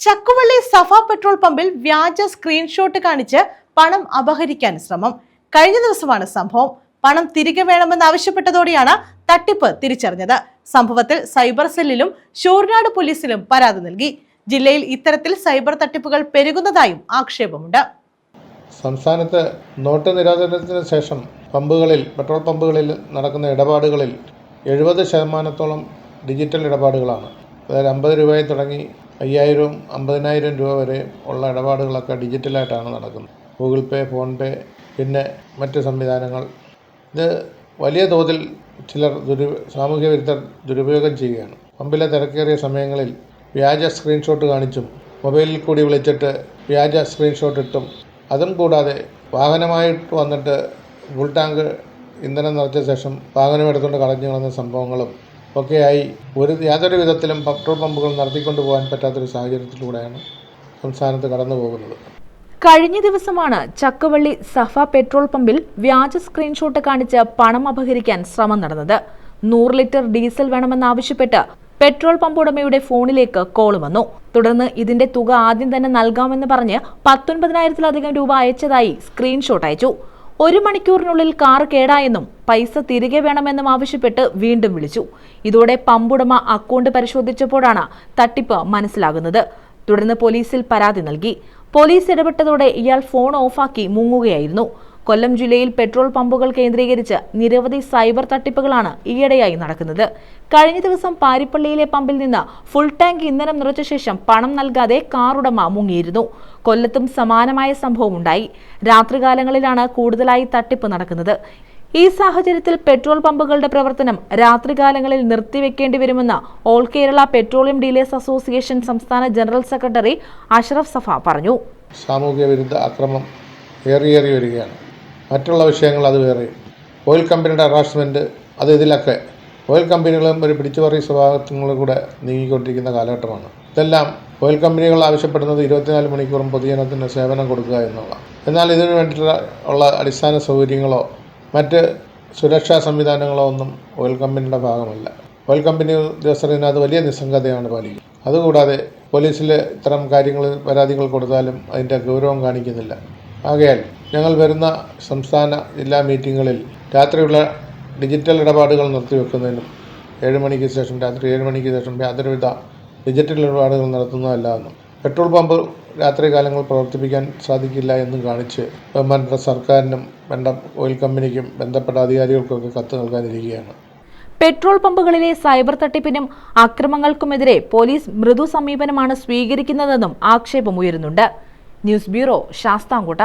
ചക്കുവള്ളി സഫ petrol പമ്പിൽ വ്യാജ screenshot കാണിച്ച് പണം അപഹരിക്കാൻ ശ്രമം. കഴിഞ്ഞ ദിവസമാണ് സംഭവം. പണം തിരികെ വേണമെന്ന് ആവശ്യപ്പെട്ടതോടെയാണ് തട്ടിപ്പ് തിരിച്ചറിഞ്ഞത്. സംഭവത്തിൽ സൈബർ സെല്ലിലും ഷൂർനാട് പോലീസിലും പരാതി നൽകി. ജില്ലയിൽ ഇത്തരത്തിൽ സൈബർ തട്ടിപ്പുകൾ പെരുകുന്നതായും ആക്ഷേപമുണ്ട്. സംസ്ഥാനത്ത് നോട്ട് നിരോധനത്തിന് ശേഷം പമ്പുകളിൽ പെട്രോൾ പമ്പുകളിൽ നടക്കുന്ന ഇടപാടുകളിൽ എഴുപത് ശതമാനത്തോളം ഡിജിറ്റൽ ഇടപാടുകളാണ്. അതായത് അമ്പത് രൂപയിൽ തുടങ്ങി അയ്യായിരവും അമ്പതിനായിരം രൂപ വരെ ഉള്ള ഇടപാടുകളൊക്കെ ഡിജിറ്റലായിട്ടാണ് നടക്കുന്നത്. ഗൂഗിൾ പേ ഫോൺ പേ പിന്നെ മറ്റ് സംവിധാനങ്ങൾ. ഇത് വലിയ തോതിൽ ചിലർ ദുരു സാമൂഹ്യ വിരുദ്ധർ ദുരുപയോഗം ചെയ്യുകയാണ്. പമ്പിലെ തിരക്കേറിയ സമയങ്ങളിൽ വ്യാജ സ്ക്രീൻഷോട്ട് കാണിച്ചും മൊബൈലിൽ കൂടി വിളിച്ചിട്ട് വ്യാജ സ്ക്രീൻഷോട്ട് ഇട്ടും. അതും കൂടാതെ വാഹനമായിട്ട് വന്നിട്ട് ഫുൾ ടാങ്ക് ഇന്ധനം നിറച്ച ശേഷം വാഹനം എടുത്തുകൊണ്ട് കളഞ്ഞു കളഞ്ഞ സംഭവങ്ങളും ഒക്കെയായി. ഒരു യാതൊരു വിധത്തിലും പെട്രോൾ പമ്പുകൾ നടത്തിക്കൊണ്ടു പോകാൻ പറ്റാത്തൊരു സാഹചര്യത്തിലൂടെയാണ് സംസ്ഥാനത്ത് കടന്നു പോകുന്നത്. കഴിഞ്ഞ ദിവസമാണ് ചക്കവള്ളി സഫ പെട്രോൾ പമ്പിൽ വ്യാജ സ്ക്രീൻഷോട്ട് കാണിച്ച് പണം അപഹരിക്കാൻ ശ്രമം നടന്നത്. നൂറ് ലിറ്റർ ഡീസൽ വേണമെന്നാവശ്യപ്പെട്ട് പെട്രോൾ പമ്പ് ഉടമയുടെ ഫോണിലേക്ക് കോൾ വന്നു. തുടർന്ന് ഇതിന്റെ തുക ആദ്യം തന്നെ നൽകാമെന്ന് പറഞ്ഞ് പത്തൊൻപതിനായിരത്തിലധികം രൂപ അയച്ചതായി സ്ക്രീൻഷോട്ട് അയച്ചു. ഒരു മണിക്കൂറിനുള്ളിൽ കാർ കേടായെന്നും പൈസ തിരികെ വേണമെന്നും ആവശ്യപ്പെട്ട് വീണ്ടും വിളിച്ചു. ഇതോടെ പമ്പുടമ അക്കൗണ്ട് പരിശോധിച്ചപ്പോഴാണ് തട്ടിപ്പ് മനസ്സിലാകുന്നത്. തുടർന്ന് പോലീസിൽ പരാതി നൽകി. പോലീസ് ഇടപെട്ടതോടെ ഇയാൾ ഫോൺ ഓഫാക്കി മുങ്ങുകയായിരുന്നു. കൊല്ലം ജില്ലയിൽ പെട്രോൾ പമ്പുകൾ കേന്ദ്രീകരിച്ച് നിരവധി സൈബർ തട്ടിപ്പുകളാണ് ഈയിടെയായി നടക്കുന്നത്. കഴിഞ്ഞ ദിവസം പാരിപ്പള്ളിയിലെ പമ്പിൽ നിന്ന് ഫുൾ ടാങ്ക് ഇന്ധനം നിറച്ച ശേഷം പണം നൽകാതെ കാറുടമ മുങ്ങിയിരുന്നു. കൊല്ലത്തും സമാനമായ സംഭവം ഉണ്ടായി. രാത്രികാലങ്ങളിലാണ് കൂടുതലായി തട്ടിപ്പ് നടക്കുന്നത്. ഈ സാഹചര്യത്തിൽ പെട്രോൾ പമ്പുകളുടെ പ്രവർത്തനം രാത്രികാലങ്ങളിൽ നിർത്തിവെക്കേണ്ടി വരുമെന്ന് all Kerala petroleum dealers association സംസ്ഥാന ജനറൽ സെക്രട്ടറി അഷ്റഫ് സഫ പറഞ്ഞു. സാമൂഹ്യ വിരുദ്ധ അക്രമം ഏറിയേറി വരികയാണ്. മറ്റുള്ള വിഷയങ്ങൾ അത് വേറെ. ഓയിൽ കമ്പനിയുടെ ഹറാസ്മെന്റ് അത് ഇതിലൊക്കെ. ഓയിൽ കമ്പനികളും ഒരു പിടിച്ചുപറി സ്വഭാവങ്ങളും കൂടെ നീങ്ങിക്കൊണ്ടിരിക്കുന്ന കാലഘട്ടമാണ്. ഇതെല്ലാം ഓയിൽ കമ്പനികൾ ആവശ്യപ്പെടുന്നത് ഇരുപത്തിനാല് മണിക്കൂറും പൊതുജനത്തിന് സേവനം കൊടുക്കുക എന്നുള്ള എന്നാൽ ഇതിനു വേണ്ടിയിട്ടുള്ള ഉള്ള അടിസ്ഥാന സൗകര്യങ്ങളോ മറ്റ് സുരക്ഷാ സംവിധാനങ്ങളോ ഒന്നും ഓയിൽ കമ്പനിയുടെ ഭാഗമല്ല. ഓയിൽ കമ്പനി ഉദ്യോഗസ്ഥർ ഇതിനകത്ത് വലിയ നിസ്സംഗതയാണ് പാലിക്കുന്നത്. അതുകൂടാതെ പോലീസിൽ ഇത്തരം കാര്യങ്ങൾ പരാതികൾ കൊടുത്താലും അതിന്റെ ഗൗരവം കാണിക്കുന്നില്ല. ആകയാൽ ഞങ്ങൾ വരുന്ന സംസ്ഥാന ജില്ലാ മീറ്റിങ്ങുകളിൽ രാത്രിയുള്ള ഡിജിറ്റൽ ഇടപാടുകൾ നിർത്തിവെക്കുന്നതിനും ഏഴ് മണിക്ക് ശേഷം രാത്രി ഏഴ് മണിക്ക് ശേഷം യാതൊരുവിധ ഡിജിറ്റൽ ഇടപാടുകൾ നടത്തുന്നതല്ല എന്നും പെട്രോൾ പമ്പ് രാത്രി കാലങ്ങൾ പ്രവർത്തിപ്പിക്കാൻ സാധിക്കില്ല എന്നും കാണിച്ച് ബഹുമാനപ്പെട്ട സർക്കാരിനും വേണ്ട ഓയിൽ കമ്പനിക്കും ബന്ധപ്പെട്ട അധികാരികൾക്കൊക്കെ കത്ത് നൽകാനിരിക്കുകയാണ്. പെട്രോൾ പമ്പുകളിലെ സൈബർ തട്ടിപ്പിനും അക്രമങ്ങൾക്കുമെതിരെ പോലീസ് മൃദു സമീപനമാണ് സ്വീകരിക്കുന്നതെന്നും ആക്ഷേപമുയരുന്നുണ്ട്. News bureau Sasthamkotta.